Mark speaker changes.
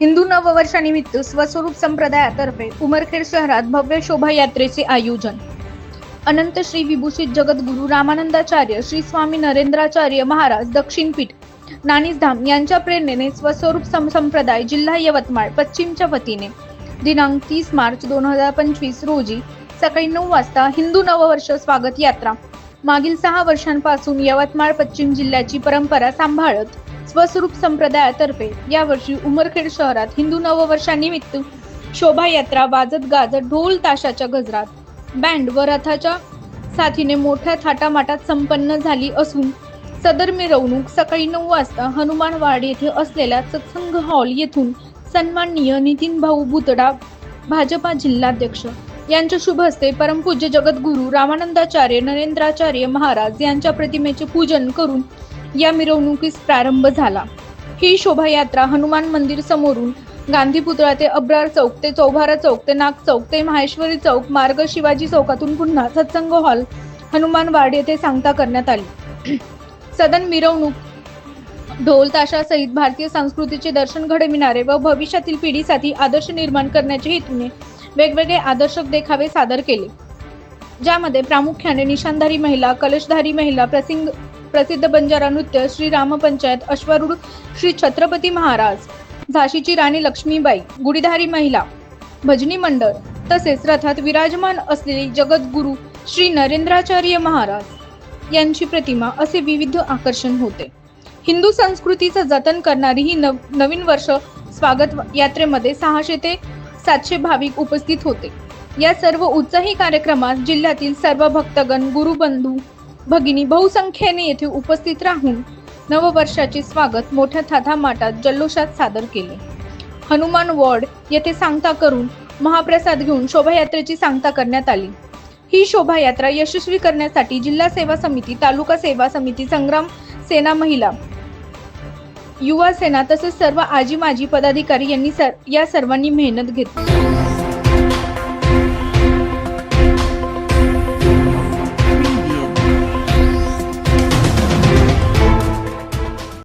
Speaker 1: हिंदू नववर्षानिमित्त स्वस्वरूप संप्रदायातर्फे उमरखेड शहरात भव्य शोभायात्रेचे आयोजन. अनंत श्री विभूषित जगद्गुरू रामानंदाचार्य श्री स्वामी नरेंद्राचार्य महाराज दक्षिणपीठ नाणीसधाम यांच्या प्रेरणेने स्वस्वरूप सं संप्रदाय जिल्हा यवतमाळ पश्चिमच्या वतीने. दिनांक तीस मार्च दोन हजार पंचवीस रोजी सकाळी नऊ वाजता हिंदू नववर्ष स्वागत यात्रा. मागील सहा वर्षांपासून यवतमाळ पश्चिम जिल्ह्याची परंपरा सांभाळत स्वस्वरूप संप्रदायातर्फे यावर्षी उमरखेड शहरात हिंदू नववर्षानिमित्त शोभायात्रा वाजत गाजत ढोल ताशाच्या गजरात बँड व रथाच्या साथीने मोठ्या थाटामाटात संपन्न झाली असून सदर मिरवणूक सकाळी नऊ वाजता हनुमानवाड येथे असलेल्या सत्संग हॉल येथून सन्माननीय नितीन भाऊ भुतडा भाजपा जिल्हाध्यक्ष यांच्या शुभ हस्ते परमपूज्य जगद्गुरू रामानंदाचार्य नरेंद्राचार्य महाराज यांच्या प्रतिमेचे पूजन करून या मिरवणुकीस प्रारंभ झाला. ही शोभायात्रा हनुमान मंदिर समोरून गांधी पुतळा ते अब्रार चौक ते चौभारा चौक ते नाग चौक ते माहेश्वरी चौक मार्ग शिवाजी चौकातून पुन्हा सत्संग हॉल हनुमान वाड येथे सांगता करण्यात आली. सदन मिरवणूक ढोल ताशासहित भारतीय संस्कृतीचे दर्शन घडविणारे व भविष्यातील पिढीसाठी आदर्श निर्माण करण्याच्या हेतूने वेगवेगळे आदर्शक देखावे सादर केले. ज्यामध्ये प्रामुख्याने निशानधारी महिला कलशधारी महिला प्रसिंग प्रसिद्ध बंजारा नृत्य श्री रामपंचायत अश्वारूढ श्री छत्रपती महाराज झाशीची राणी लक्ष्मीबाई गुढीधारी महिला भजनी मंडळ तसेच रथात विराजमान असलेले जगद्गुरू श्री नरेंद्राचार्य महाराज यांची प्रतिमा असे विविध आकर्षण होते. हिंदू संस्कृतीचं जतन करणारी ही नव नवीन वर्ष स्वागत यात्रेमध्ये सहाशे ते सातशे भाविक उपस्थित होते. या सर्व उत्साही कार्यक्रमात जिल्ह्यातील सर्व भक्तगण गुरुबंधू भगिनी बहुसंख्येने येथे उपस्थित राहून नववर्षाचे स्वागत मोठ्या थाथामाटात जल्लोषात सादर केले. हनुमान वॉर्ड येथे सांगता करून महाप्रसाद घेऊन शोभायात्रेची सांगता करण्यात आली. ही शोभायात्रा यशस्वी करण्यासाठी जिल्हा सेवा समिती तालुका सेवा समिती संग्राम सेना महिला युवा सेना तसेच सर्व आजी माजी पदाधिकारी यांनी सर या सर्वांनी मेहनत घेतली.